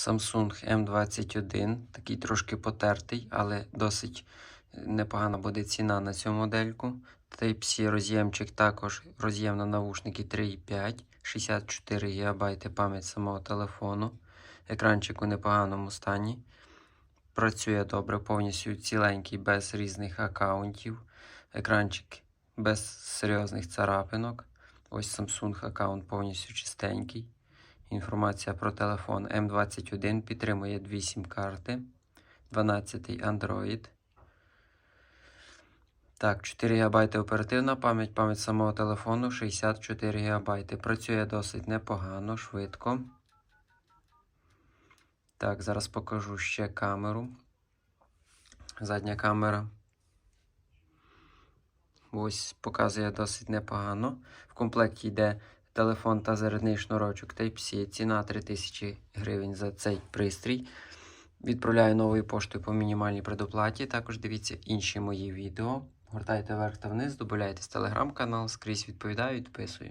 Samsung M21, такий трошки потертий, але досить непогана буде ціна на цю модельку. Type-C роз'ємчик також роз'єм на навушники 3.5, 64 ГБ пам'ять самого телефону. Екранчик у непоганому стані. Працює добре, повністю ціленький, без різних аккаунтів. Екранчик без серйозних царапинок. Ось Samsung аккаунт повністю чистенький. Інформація про телефон М21 підтримує дві сім-карти. 12 Android. Так, 4 ГБ оперативна пам'ять, пам'ять самого телефону 64 ГБ. Працює досить непогано, швидко. Так, зараз покажу ще камеру. Задня камера. Ось показує досить непогано. В комплекті йде телефон та зарядний шнурочок Type-C. Ціна 3000 гривень за цей пристрій. Відправляю новою поштою по мінімальній предоплаті. Також дивіться інші мої відео. Гортайте вверх та вниз, додавайтесь телеграм-канал, скрізь відповідаю, відписую.